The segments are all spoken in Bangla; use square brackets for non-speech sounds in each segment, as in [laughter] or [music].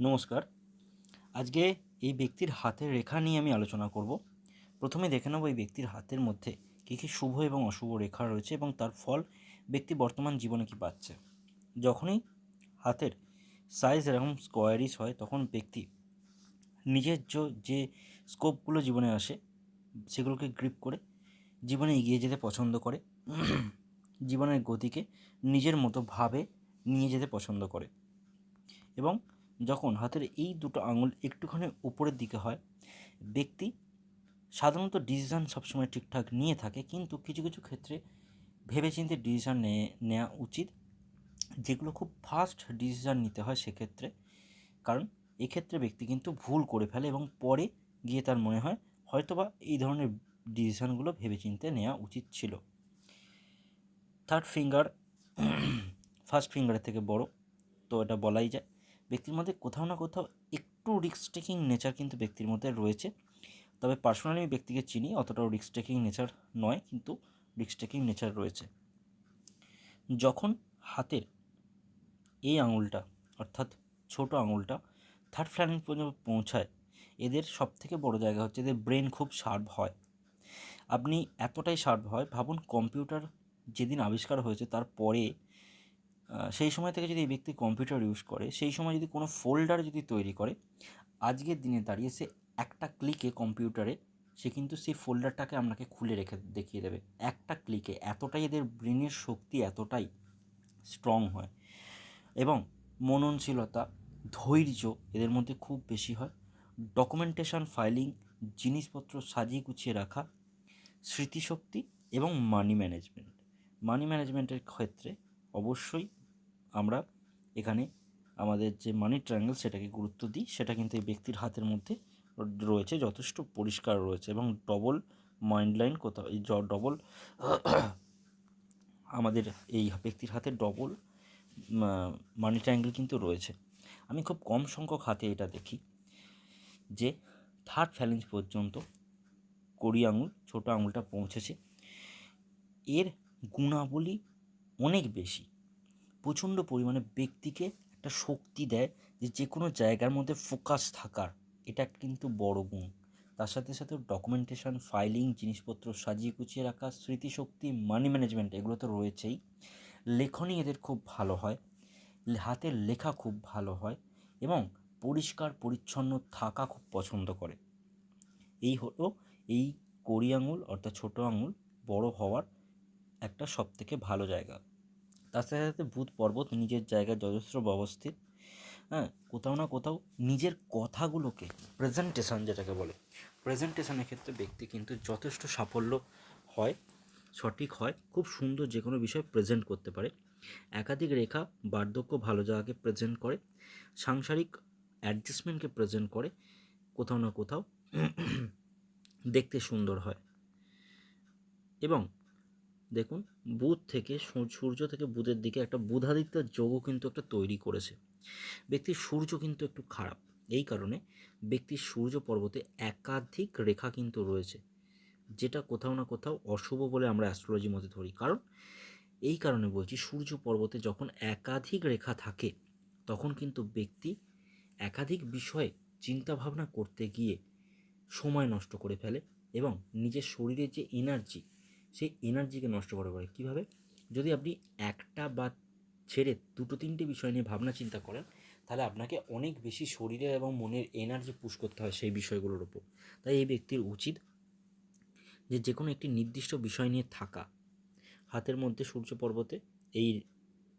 নমস্কার। আজকে এই ব্যক্তির হাতের রেখা নিয়ে আমি আলোচনা করব। প্রথমে দেখে নেব এই ব্যক্তির হাতের মধ্যে কী কী শুভ এবং অশুভ রেখা রয়েছে এবং তার ফল ব্যক্তি বর্তমান জীবনে কী পাচ্ছে। যখনই হাতের সাইজ এরকম স্কোয়ারিস হয়, তখন ব্যক্তি নিজের য- স্কোপগুলো জীবনে আসে, সেগুলোকে গ্রিপ করে জীবনে এগিয়ে যেতে পছন্দ করে। জীবনের গতিকে নিজের মতো ভাবে নিয়ে যেতে পছন্দ করে। এবং যখন হাতের এই দুটো আঙুল একটুখানি উপরের দিকে হয়, ব্যক্তি সাধারণত ডিসিশান সবসময় ঠিকঠাক নিয়ে থাকে, কিন্তু কিছু কিছু ক্ষেত্রে ভেবেচিন্তে ডিসিশান নেওয়া উচিত, যেগুলো খুব ফাস্ট ডিসিশান নিতে হয় সেক্ষেত্রে। কারণ এক্ষেত্রে ব্যক্তি কিন্তু ভুল করে ফেলে এবং পরে গিয়ে তার মনে হয় হয়তোবা এই ধরনের ডিসিশানগুলো ভেবেচিন্তে নেওয়া উচিত ছিল। থার্ড ফিঙ্গার ফার্স্ট ফিঙ্গারের থেকে বড়, তো এটা বলাই যায়। ব্যক্তির মধ্যে কোথাও না কোথাও একটু রিস্ক টেকিং নেচার কিন্তু ব্যক্তির মধ্যে রয়েছে। তবে পার্সোনালি আমি ব্যক্তিকে চিনি, অতটাও রিস্ক টেকিং নেচার নয়, কিন্তু রিস্ক টেকিং নেচার রয়েছে। যখন হাতের এই আঙুলটা, অর্থাৎ ছোট আঙুলটা থার্ড ফ্ল্যানিং পর্যন্ত পৌঁছায়, এদের সব থেকে বড় জায়গা হচ্ছে এদের ব্রেন খুব শার্প হয়। আপনি এতটাই শার্প হয়, ভাবুন কম্পিউটার যেদিন আবিষ্কার হয়েছে তারপরে সেই সময় থেকে যদি এই ব্যক্তি কম্পিউটার ইউজ করে, সেই সময় যদি কোনো ফোল্ডার যদি তৈরি করে, আজকের দিনে দাঁড়িয়ে সে একটা ক্লিকে কম্পিউটারে সে কিন্তু সেই ফোল্ডারটাকে আপনাকে খুলে রেখে দেখিয়ে দেবে। একটা ক্লিকে এতটাই এদের ব্রেনের শক্তি এতটাই স্ট্রং হয় এবং মননশীলতা, ধৈর্য এদের মধ্যে খুব বেশি হয়। ডকুমেন্টেশন ফাইলিং জিনিসপত্র সাজিয়ে গুছিয়ে রাখা, স্মৃতিশক্তি এবং মানি ম্যানেজমেন্ট মানি ম্যানেজমেন্টের ক্ষেত্রে অবশ্যই আমরা এখানে আমাদের যে মানি ট্রায়াঙ্গেল সেটাকে গুরুত্ব দিই, সেটা কিন্তু এই ব্যক্তির হাতের মধ্যে রয়েছে, যথেষ্ট পরিষ্কার রয়েছে এবং ডবল মাইন্ড লাইন কোথাও, এই ডবল [coughs] আমাদের এই ব্যক্তির হাতে ডবল মানি ট্রায়াঙ্গেল কিন্তু রয়েছে। আমি খুব কম সংখ্যক হাতে এটা দেখি, যে থার্ড ফ্যালেন্স পর্যন্ত কড়ি আঙুল, ছোটো আঙুলটা পৌঁছেছে। এর গুণাবলী অনেক বেশি। প্রচণ্ড পরিমাণে ব্যক্তিকে একটা শক্তি দেয় যে যে কোনো জায়গার মধ্যে ফোকাস থাকার। এটা কিন্তু বড় গুণ। তার সাথে সাথে ডকুমেন্টেশন ফাইলিং জিনিসপত্র সাজিয়ে গুছিয়ে রাখা, স্মৃতিশক্তি মানি ম্যানেজমেন্ট এগুলো তো রয়েছেই। লেখনী এদের খুব ভালো হয়। হাতের লেখা খুব ভালো হয় এবং পরিষ্কার, পরিচ্ছন্ন থাকা খুব পছন্দ করে। এই হলো এই কড়ি আঙুল অর্থাৎ ছোটো আঙুল বড় হওয়ার একটা সবথেকে ভালো জায়গা। তার সাথে সাথে বুধ পর্বত নিজের জায়গায় যথেষ্ট ব্যবস্থিত হ্যাঁ? কোথাও না কোথাও নিজের কথাগুলোকে প্রেজেন্টেশন যেটাকে বলে প্রেজেন্টেশনের ক্ষেত্রে ব্যক্তি কিন্তু যথেষ্ট সাফল্য হয়, সঠিক হয়, খুব সুন্দর যে কোনো বিষয় প্রেজেন্ট করতে পারে। একাধিক রেখা, বার্ধক্য ভালো জায়গাকে প্রেজেন্ট করে, সাংসারিক অ্যাডজাস্টমেন্টকে প্রেজেন্ট করে, কোথাও না কোথাও [clears throat] দেখতে সুন্দর হয়। এবং দেখুন, বুধ থেকে সূর্য থেকে বুধের দিকে একটা বুধাদিত্যের যোগও কিন্তু একটা তৈরি করেছে। ব্যক্তির সূর্য কিন্তু একটু খারাপ। এই কারণে ব্যক্তির সূর্য পর্বতে একাধিক রেখা কিন্তু রয়েছে, যেটা কোথাও না কোথাও অশুভ বলে আমরা অ্যাস্ট্রোলজি মতে ধরি। কারণ এই কারণে বলছি, সূর্য পর্বতে যখন একাধিক রেখা থাকে, তখন কিন্তু ব্যক্তি একাধিক বিষয়ে চিন্তাভাবনা করতে গিয়ে সময় নষ্ট করে ফেলে এবং নিজের শরীরের যে এনার্জি সেই এনার্জিকে নষ্ট করে পারে কীভাবে? যদি আপনি একটা বা ছেড়ে দুটো তিনটে বিষয় নিয়ে ভাবনা চিন্তা করেন, তাহলে আপনাকে অনেক বেশি শরীরের এবং মনের এনার্জি পুশ করতে হয় সেই বিষয়গুলোর ওপর। তাই এই ব্যক্তির উচিত যে যে কোনো একটি নির্দিষ্ট বিষয় নিয়ে থাকা। হাতের মধ্যে সূর্য পর্বতে এই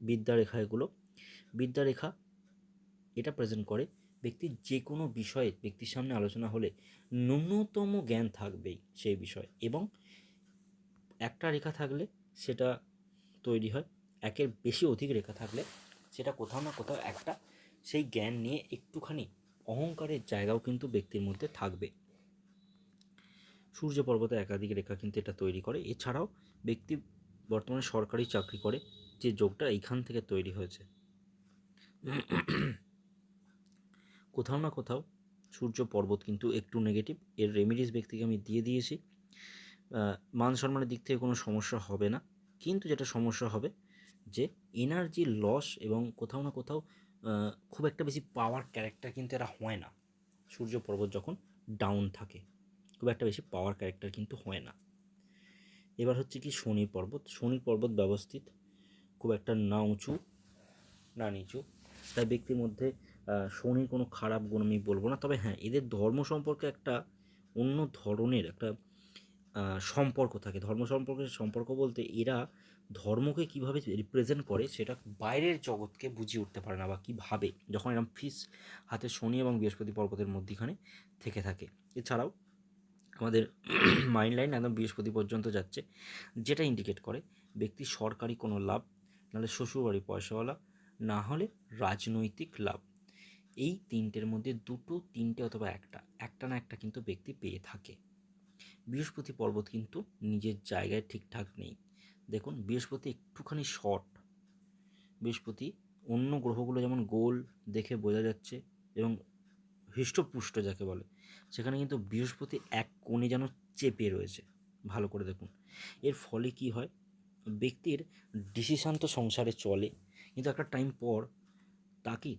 বিদ্যারেখা এগুলো বিদ্যারেখা এটা প্রেজেন্ট করে ব্যক্তির যে কোনো বিষয়ে, ব্যক্তির সামনে আলোচনা হলে ন্যূনতম জ্ঞান থাকবেই সেই বিষয়ে এবং একটা রেখা থাকলে সেটা তৈরি হয়, একের বেশি অধিক রেখা থাকলে সেটা কোথাও না কোথাও একটা সেই জ্ঞান নিয়ে একটুখানি অহংকারের জায়গাও কিন্তু ব্যক্তির মধ্যে থাকবে। সূর্য পর্বতে একাধিক রেখা কিন্তু এটা তৈরি করে। এছাড়াও ব্যক্তি বর্তমানে সরকারি চাকরি করে, যে যোগটা এইখান থেকে তৈরি হয়েছে। কোথাও না কোথাও সূর্য পর্বত কিন্তু একটু নেগেটিভ এর রেমিডিস ব্যক্তিকে আমি দিয়ে দিয়েছি। মান সম্মানের দিক থেকে কোনো সমস্যা হবে না। কিন্তু যেটা সমস্যা হবে যে এনার্জি লস এবং কোথাও না কোথাও খুব একটা বেশি পাওয়ার ক্যারেক্টার কিন্তু এরা হয় না। সূর্য পর্বত যখন ডাউন থাকে, খুব একটা বেশি পাওয়ার ক্যারেক্টার কিন্তু হয় না। এবার হচ্ছে কি শনি পর্বত। শনি পর্বত ব্যবস্থিত, খুব একটা না উঁচু, না নিচু। তাই ব্যক্তির মধ্যে শনির কোনো খারাপ গুণ আমি বলব না। তবে হ্যাঁ এদের ধর্ম সম্পর্কে একটা অন্য ধরনের একটা সম্পর্ক থাকে। ধর্ম সম্পর্কে সম্পর্ক বলতে এরা ধর্মকে কীভাবে রিপ্রেজেন্ট করে সেটা বাইরের জগৎকে বুঝিয়ে উঠতে পারে না বা কীভাবে যখন এরকম ফিস হাতে শনি এবং বৃহস্পতি পর্বতের মধ্যিখানে থেকে থাকে। এছাড়াও আমাদের [clears throat] মাইন্ড লাইন একদম বৃহস্পতি পর্যন্ত যাচ্ছে, যেটা ইন্ডিকেট করে ব্যক্তি সরকারি কোনো লাভ, নাহলে শ্বশুরবাড়ি পয়সাওয়ালা, না হলে রাজনৈতিক লাভ। এই তিনটের মধ্যে দুটো, তিনটে অথবা একটা একটা না একটা কিন্তু ব্যক্তি পেয়ে থাকে। বৃহস্পতি পর্বত কিন্তু নিজের জায়গায় ঠিকঠাক নেই। দেখুন, বৃহস্পতি একটুখানি শর্ট বৃহস্পতি অন্য গ্রহগুলো যেমন গোল দেখে বোঝা যাচ্ছে এবং হৃষ্টপুষ্ট যাকে বলে, সেখানে কিন্তু বৃহস্পতি এক কোণে যেন চেপে রয়েছে। ভালো করে দেখুন। এর ফলে কি হয়? ব্যক্তির ডিসিশান তো সংসারে চলে, কিন্তু একটা টাইম পর তাকে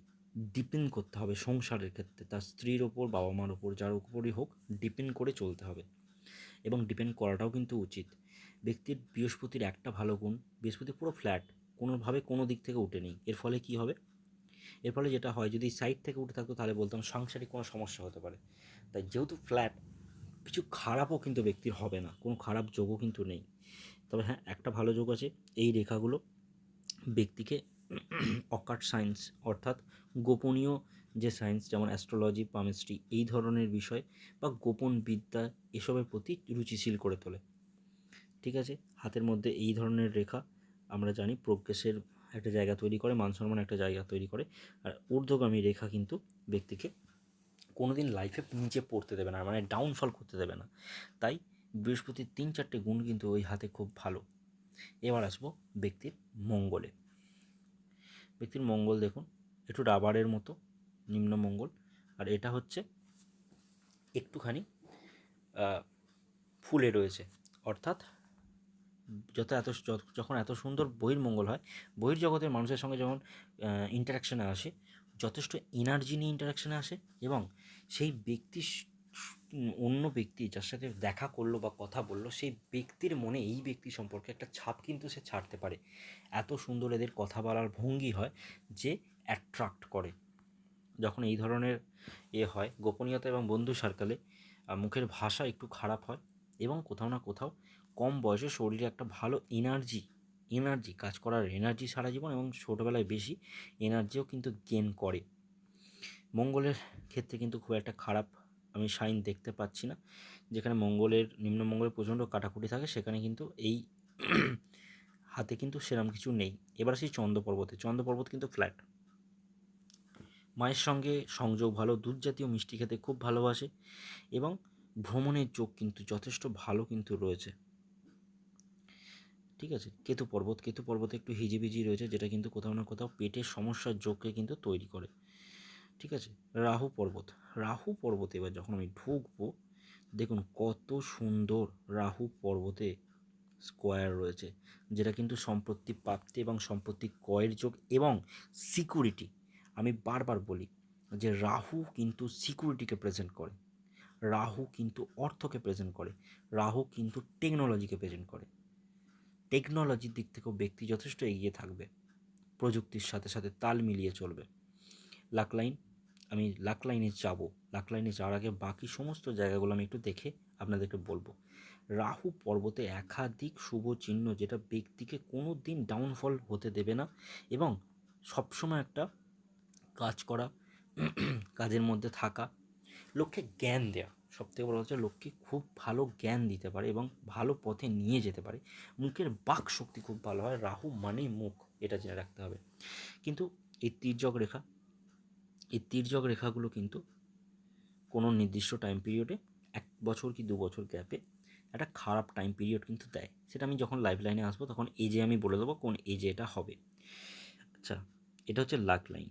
ডিপেন্ড করতে হবে সংসারের ক্ষেত্রে। তার স্ত্রীর ওপর বাবা মার ওপর, যার উপরই হোক ডিপেন্ড করে চলতে হবে। এবং ডিপেন্ড করাটাও কিন্তু উচিত। ব্যক্তির বৃহস্পতির একটা ভালো গুণ, বৃহস্পতি পুরো ফ্ল্যাট কোনোভাবে কোনো দিক থেকে উঠে নেই। এর ফলে কি হবে? এর ফলে যেটা হয়, যদি সাইড থেকে উঠে থাকতো তাহলে বলতাম সাংসারিক কোনো সমস্যা হতে পারে। তাই যেহেতু ফ্ল্যাট কিছু খারাপও কিন্তু ব্যক্তির হবে না, কোনো খারাপ যোগও কিন্তু নেই। তবে হ্যাঁ একটা ভালো যোগ আছে, এই রেখাগুলো ব্যক্তিকে অকাট সায়েন্স অর্থাৎ গোপনীয় যে সায়েন্স যেমন অ্যাস্ট্রোলজি, পামিস্ট্রি এই ধরনের বিষয় বা গোপন বিদ্যা এসবের প্রতি রুচিশীল করে তোলে। ঠিক আছে? হাতের মধ্যে এই ধরনের রেখা আমরা জানি প্রোগ্রেসের একটা জায়গা তৈরি করে, মান সম্মান একটা জায়গা তৈরি করে। আর ঊর্ধ্বগামী রেখা কিন্তু ব্যক্তিকে কোনোদিন লাইফে নিচে পড়তে দেবে না মানে ডাউনফল করতে দেবে না। তাই বৃহস্পতির তিন চারটে গুণ কিন্তু ওই হাতে খুব ভালো। এবার আসব ব্যক্তির মঙ্গলে। ব্যক্তির মঙ্গল দেখুন, একটু রাবারের মতো। নিম্ন মঙ্গল আর এটা হচ্ছে একটুখানি ফুলে রয়েছে। অর্থাৎ যত এত যখন এত সুন্দর বহির্মঙ্গল হয় বহির্জগতের মানুষের সঙ্গে যখন ইন্টারাকশানে আসে, যথেষ্ট এনার্জি নিয়ে ইন্টারাকশানে আসে এবং সেই ব্যক্তি অন্য ব্যক্তি যার সাথে দেখা করল বা কথা বলল, সেই ব্যক্তির মনে এই ব্যক্তি সম্পর্কে একটা ছাপ কিন্তু সে ছাড়তে পারে। এত সুন্দর এদের কথা বলার ভঙ্গি হয় যে অ্যাট্রাক্ট করে। যখন এই ধরনের এ হয়, গোপনীয়তা এবং বন্ধু সার্কেলে মুখের ভাষা একটু খারাপ হয় এবং কোথাও না কোথাও কম বয়সে শরীরে একটা ভালো এনার্জি এনার্জি কাজ করার এনার্জি সারা জীবন এবং ছোটোবেলায় বেশি এনার্জিও কিন্তু গেন করে। মঙ্গলের ক্ষেত্রে কিন্তু খুব একটা খারাপ আমি সাইন দেখতে পাচ্ছি না। যেখানে মঙ্গলের, নিম্ন মঙ্গলের প্রচণ্ড কাটাকুটি থাকে, সেখানে কিন্তু এই [clears throat] হাতে কিন্তু সেরম কিছু নেই। এবার আসি চন্দ্র পর্বতে চন্দ্র পর্বত কিন্তু ফ্ল্যাট মায়ের সঙ্গে সংযোগ ভালো, দুধ জাতীয় মিষ্টি খেতে খুব ভালোবাসে এবং ভ্রমণের যোগ কিন্তু যথেষ্ট ভালো কিন্তু রয়েছে। ঠিক আছে? কেতু পর্বত, কেতু পর্বতে একটু হিজিবিজি রয়েছে যেটা কিন্তু কোথাও না কোথাও পেটের সমস্যার যোগকে কিন্তু তৈরি করে। ঠিক আছে? রাহু পর্বত, রাহু পর্বতে এবার যখন আমি ঢুকবো, দেখুন কত সুন্দর রাহু পর্বতে স্কোয়ার রয়েছে, যেটা কিন্তু সম্পত্তি প্রাপ্তি এবং সম্পত্তি ক্রয়ের যোগ এবং সিকিউরিটি আমি বারবার বলি যে রাহু কিন্তু সিকিউরিটিকে প্রেজেন্ট করে। রাহু কিন্তু অর্থকে প্রেজেন্ট করে। রাহু কিন্তু টেকনোলজিকে প্রেজেন্ট করে। টেকনোলজির দিক থেকেও ব্যক্তি যথেষ্ট এগিয়ে থাকবে। প্রযুক্তির সাথে সাথে তাল মিলিয়ে চলবে। লাকলাইন আমি লাকলাইনে যাব। লাকলাইনে যাওয়ার আগে বাকি সমস্ত জায়গাগুলো আমি একটু দেখে আপনাদেরকে বলব। রাহু পর্বতে একাধিক শুভ চিহ্ন যেটা ব্যক্তিকে কোনো দিন ডাউনফল হতে দেবে না এবং সবসময় একটা কাজ করা, কাজের মধ্যে থাকা। লোককে জ্ঞান দেওয়া সবথেকে বড় হচ্ছে লোককে খুব ভালো জ্ঞান দিতে পারে এবং ভালো পথে নিয়ে যেতে পারে। মুখের বাক শক্তি খুব ভালো হয়, রাহু মানেই মুখ, এটা জেনে রাখতে হবে। কিন্তু এই তির্যক রেখা, এই তির্যক রেখাগুলো কিন্তু কোনো নির্দিষ্ট টাইম পিরিয়ডে এক বছর কি দু বছর গ্যাপে একটা খারাপ টাইম পিরিয়ড কিন্তু দেয়। সেটা আমি যখন লাইফ লাইনে আসব, তখন এজে আমি বলে দেবো কোন এজে এটা হবে। আচ্ছা এটা হচ্ছে লাক লাইন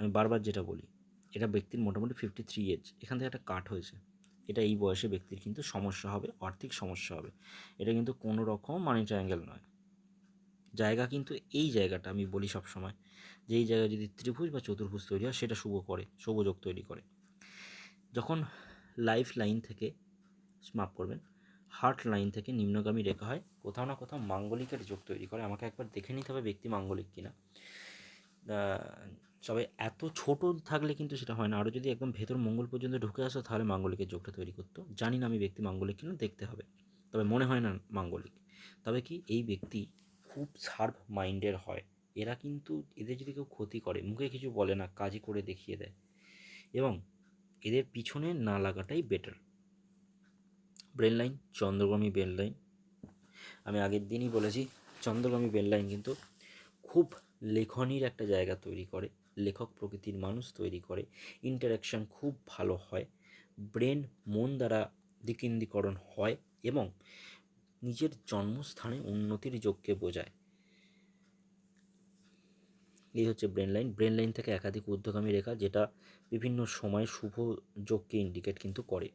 আমি বারবার যেটা বলি, এটা ব্যক্তির মোটামুটি ফিফটি থ্রি এজ এখান থেকে একটা কাট হয়েছে। এটা এই বয়সে ব্যক্তির কিন্তু সমস্যা হবে, আর্থিক সমস্যা হবে। এটা কিন্তু কোনো রকম মানি ট্রায়াঙ্গেল নয়। জায়গা কিন্তু এই জায়গাটা আমি বলি সব সময় যে এই জায়গায় যদি ত্রিভুজ বা চতুর্ভুজ তৈরি হয়, সেটা শুভ করে, শুভযোগ তৈরি করে। যখন লাইফ লাইন থেকে মাপ করবেন হার্ট লাইন থেকে নিম্নগামী রেখা হয়, কোথাও না কোথাও মাঙ্গলিকের যোগ তৈরি করে। আমাকে একবার দেখে নিতে হবে ব্যক্তি মাঙ্গলিক কিনা। তবে এত ছোট থাকলে কিন্তু সেটা হয় না। আরও যদি একদম ভেতর মঙ্গল পর্যন্ত ঢুকে আসো, তাহলে মাঙ্গলিকের যোগটা তৈরি করতো। জানি না আমি ব্যক্তি মাঙ্গলিক কিনা, দেখতে হবে। তবে মনে হয় না মাঙ্গলিক। তবে কি এই ব্যক্তি খুব শার্প মাইন্ডের হয়। এরা কিন্তু, এদের যদি কেউ ক্ষতি করে, মুখে কিছু বলে না কাজে করে দেখিয়ে দেয়। এবং এদের পিছনে না লাগাটাই বেটার ব্রেন লাইন চন্দ্রগামী ব্রেন লাইন আমি আগের দিনই বলেছি, চন্দ্রগামী ব্রেন লাইন কিন্তু খুব লেখনির একটা জায়গা তৈরি করে। লেখক প্রকৃতির মানুষ তৈরি করে। ইন্টারাকশান খুব ভালো হয়। ব্রেন মন দ্বারা দিকিন্দিকরণ হয় এবং নিজের জন্মস্থানে উন্নতির যোগকে বোঝায়। এই হচ্ছে ব্রেন লাইন ব্রেন লাইন থেকে একাধিক ঊর্ধ্বগামী রেখা যেটা বিভিন্ন সময় শুভ যোগকে ইন্ডিকেট কিন্তু করে।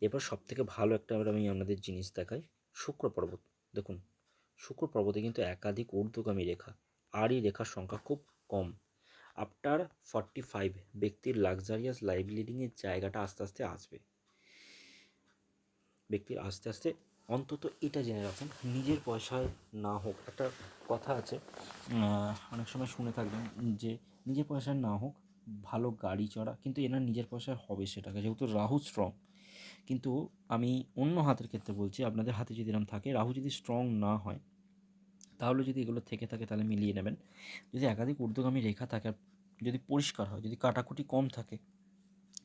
এবার সব থেকে ভালো একটা আমি আপনাদের জিনিস দেখাই। শুক্র পর্বত। দেখুন, শুক্র পর্বতে কিন্তু একাধিক ঊর্ধ্বগামী রেখা। আর এই রেখার সংখ্যা খুব কম। আফটার ফর্টি ফাইভ ব্যক্তির লাক্সারিয়াস লাইফ লিডিংয়ের জায়গাটা আস্তে আস্তে আসবে। ব্যক্তির আস্তে আস্তে, অন্তত এটা জেনে রাখুন, নিজের পয়সায় না হোক। একটা কথা আছে অনেক সময় শুনে থাকবেন যে, নিজের পয়সায় না হোক, ভালো গাড়ি চড়া, কিন্তু এনার নিজের পয়সায় হবে সেটাকে। যেহেতু রাহু স্ট্রং কিন্তু আমি অন্য হাতের ক্ষেত্রে বলছি, আপনাদের হাতে যদি এরকম থাকে, রাহু যদি স্ট্রং না হয়, তাহলে যদি এগুলো থেকে থাকে, তাহলে মিলিয়ে নেবেন। যদি একাধিক ঊর্ধ্বগামী রেখা থাকে যদি পরিষ্কার হয়, যদি কাটাকুটি কম থাকে,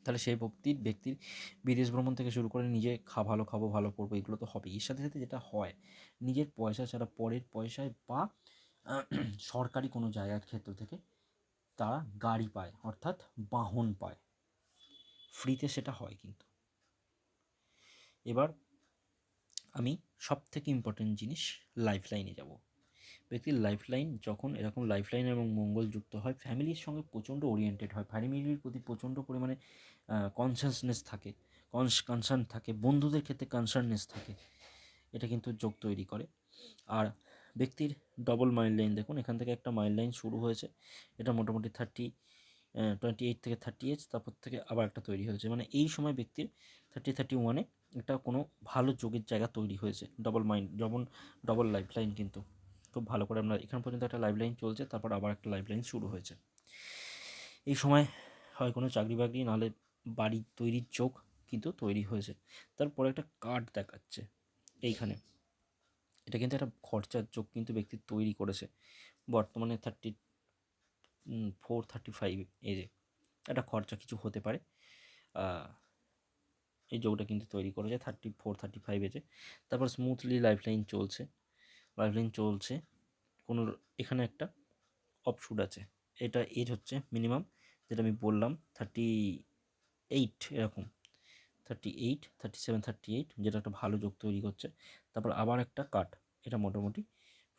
তাহলে সেই ব্যক্তির ব্যক্তির বিদেশ ভ্রমণ থেকে শুরু করে নিজে খা, ভালো খাব, ভালো পড়ব এগুলো তো হবে এর সাথে সাথে যেটা হয়, নিজের পয়সা ছাড়া পরের পয়সায় বা [clears throat] সরকারি কোনো জায়গার ক্ষেত্র থেকে তারা গাড়ি পায়, অর্থাৎ বাহন পায়। ফ্রিতে সেটা হয় কিন্তু। এবার আমি সব থেকে ইম্পর্টেন্ট জিনিস লাইফ লাইনে যাব। ব্যক্তির লাইফ লাইন যখন এরকম লাইফ লাইন এবং মঙ্গল যুক্ত হয় ফ্যামিলির সঙ্গে প্রচণ্ড ওরিয়েন্টেড হয়। ফ্যামিলির প্রতি প্রচণ্ড পরিমাণে কনসাসনেস থাকে কনস কনসার্ন থাকে, বন্ধুদের ক্ষেত্রে কনসার্ননেস থাকে। এটা কিন্তু যোগ তৈরি করে। আর ব্যক্তির ডবল মাইল লাইন দেখুন এখান থেকে একটা মাইল লাইন শুরু হয়েছে। এটা মোটামুটি থার্টি টোয়েন্টি এইট থেকে থার্টি এইট তারপর থেকে আবার একটা তৈরি হয়েছে। মানে এই সময় ব্যক্তির থার্টি থার্টি ওয়ানে একটা কোনো ভালো যোগের জায়গা তৈরি হয়েছে। ডবল মাইন্ড যেমন ডবল লাইফ লাইন কিন্তু। খুব ভালো করে আমরা এখান পর্যন্ত একটা লাইফ লাইন চলছে, তারপর আবার একটা লাইফ লাইন শুরু হয়েছে। এই সময় হয় কোনো চাকরি বাকরি, নাহলে বাড়ি তৈরির চোখ কিন্তু তৈরি হয়েছে। তারপরে একটা কার্ড দেখাচ্ছে এইখানে। এটা কিন্তু একটা খরচার চোখ কিন্তু ব্যক্তি তৈরি করেছে। বর্তমানে থার্টি ফোর থার্টি ফাইভ এজে একটা খরচা কিছু হতে পারে। এই যোগটা কিন্তু তৈরি করেছে থার্টি ফোর থার্টি ফাইভ এজে তারপর স্মুথলি লাইফ লাইন চলছে। লাইন চলছে। কোনো এখানে একটা অপশুট আছে। এটা এজ হচ্ছে মিনিমাম যেটা আমি বললাম থার্টি এইট এরকম। Thirty eight thirty seven thirty eight যেটা একটা ভালো যোগ তৈরি করছে। তারপর আবার একটা কাট এটা মোটামুটি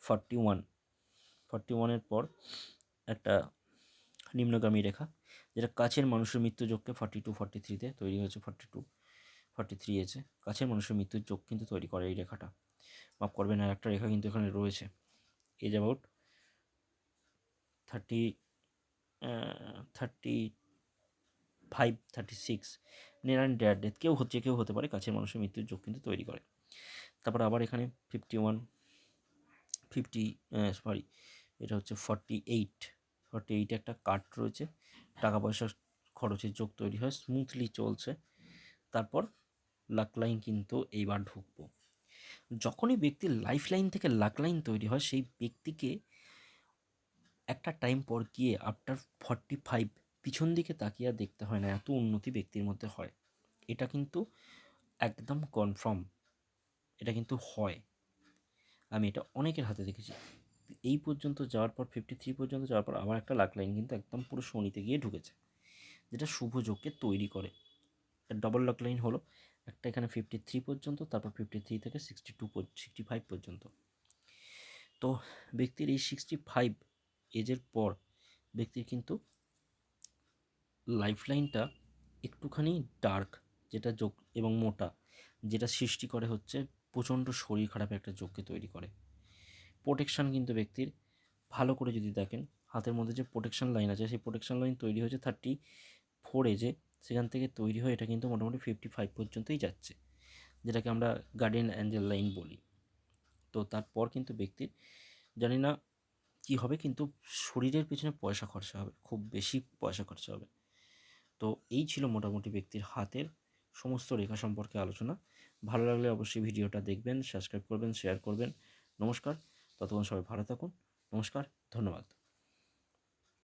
ফর্টি ওয়ান ফর্টি ওয়ানের পর একটা নিম্নগামী রেখা, যেটা কাছের মানুষের মৃত্যু যোগকে ফর্টি টু ফর্টি থ্রিতে তৈরি হয়েছে ফর্টি টু ফর্টি থ্রি এসে কাছের মানুষের মৃত্যুর চোখ কিন্তু তৈরি করে এই রেখাটা। মাফ করবেন, আর একটা রেখা কিন্তু এখানে রয়েছে। Age about thirty thirty five thirty six near and dear death কেউ হচ্ছে, কেউ হতে পারে, কাছের মানুষের মৃত্যুর যোগ কিন্তু তৈরি করে। তারপর আবার এখানে ফিফটি ওয়ান ফিফটি সরি এটা হচ্ছে ফর্টি এইট ফর্টি এইটে একটা কাট রয়েছে। টাকা পয়সা খরচের যোগ তৈরি হয়। স্মুথলি চলছে। তারপর লাক লাইন কিন্তু এইবার ঢুকবো। যখনই ব্যক্তির লাইফ লাইন থেকে লাক লাইন তৈরি হয়, সেই ব্যক্তিকে একটা টাইম পর গিয়ে আফটার ফর্টি ফাইভ পিছন দিকে তাকিয়ে দেখতে হয় না, এত উন্নতি ব্যক্তির মধ্যে হয়। এটা কিন্তু একদম কনফার্ম এটা কিন্তু হয়। আমি এটা অনেকের হাতে দেখেছি। এই পর্যন্ত যাওয়ার পর ফিফটি থ্রি পর্যন্ত যাওয়ার পর আবার একটা লাক লাইন কিন্তু একদম পুরো শনিতে গিয়ে ঢুকেছে, যেটা শুভ যোগকে তৈরি করে। ডবল লক লাইন হলো একটা এখানে ফিফটি থ্রি পর্যন্ত, তারপর ফিফটি থ্রি থেকে সিক্সটি টু সিক্সটি ফাইভ পর্যন্ত। তো ব্যক্তির এই সিক্সটি ফাইভ এজের পর ব্যক্তির কিন্তু লাইফ লাইনটা একটুখানি ডার্ক যেটা যোগ এবং মোটা, যেটা সৃষ্টি করে হচ্ছে প্রচণ্ড শরীর খারাপের একটা যোগকে তৈরি করে। প্রোটেকশান কিন্তু ব্যক্তির ভালো করে যদি দেখেন, হাতের মধ্যে যে প্রোটেকশন লাইন আছে, সেই প্রোটেকশন লাইন তৈরি হয়েছে থার্টি ফোর এজে সেখান থেকে তৈরি হয়ে এটা কিন্তু মোটামুটি ফিফটি ফাইভ পর্যন্তই যাচ্ছে। যেটাকে আমরা গার্ডেন অ্যাঞ্জেল লাইন বলি। তো তারপর কিন্তু ব্যক্তির, জানি না কী হবে, কিন্তু শরীরের পিছনে পয়সা খরচা হবে, খুব বেশি পয়সা খরচা হবে। তো এই ছিল মোটামুটি ব্যক্তির হাতের সমস্ত রেখা সম্পর্কে আলোচনা। ভালো লাগলে অবশ্যই ভিডিওটা দেখবেন সাবস্ক্রাইব করবেন শেয়ার করবেন। নমস্কার, ততক্ষণ সবাই ভালো থাকুন। নমস্কার, ধন্যবাদ।